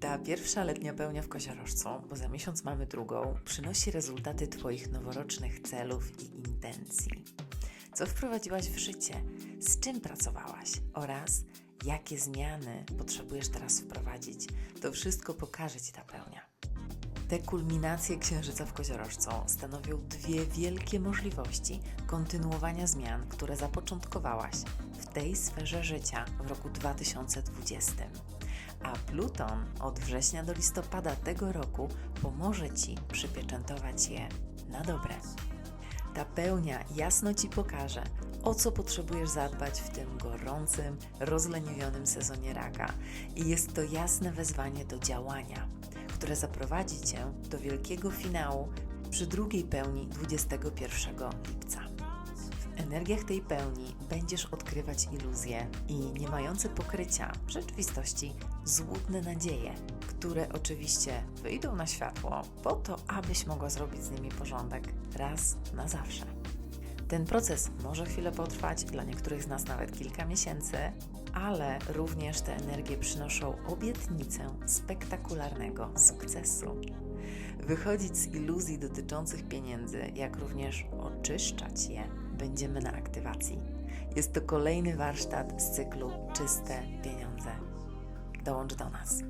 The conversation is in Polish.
Ta pierwsza letnia pełnia w koziorożcu, bo za miesiąc mamy drugą, przynosi rezultaty Twoich noworocznych celów i intencji. Co wprowadziłaś w życie? Z czym pracowałaś? Oraz jakie zmiany potrzebujesz teraz wprowadzić? To wszystko pokaże Ci ta pełnia. Te kulminacje księżyca w koziorożcu stanowią dwie wielkie możliwości kontynuowania zmian, które zapoczątkowałaś w tej sferze życia w roku 2020. A Pluton od września do listopada tego roku pomoże Ci przypieczętować je na dobre. Ta pełnia jasno Ci pokaże, o co potrzebujesz zadbać w tym gorącym, rozlenionym sezonie raka. I jest to jasne wezwanie do działania, które zaprowadzi Cię do wielkiego finału przy drugiej pełni 21 lipca. Energiach tej pełni będziesz odkrywać iluzje i nie mające pokrycia w rzeczywistości złudne nadzieje, które oczywiście wyjdą na światło po to, abyś mogła zrobić z nimi porządek raz na zawsze. Ten proces może chwilę potrwać, dla niektórych z nas nawet kilka miesięcy, ale również te energie przynoszą obietnicę spektakularnego sukcesu. Wychodzić z iluzji dotyczących pieniędzy, jak również oczyszczać je, będziemy na aktywacji. Jest to kolejny warsztat z cyklu Czyste Pieniądze. Dołącz do nas.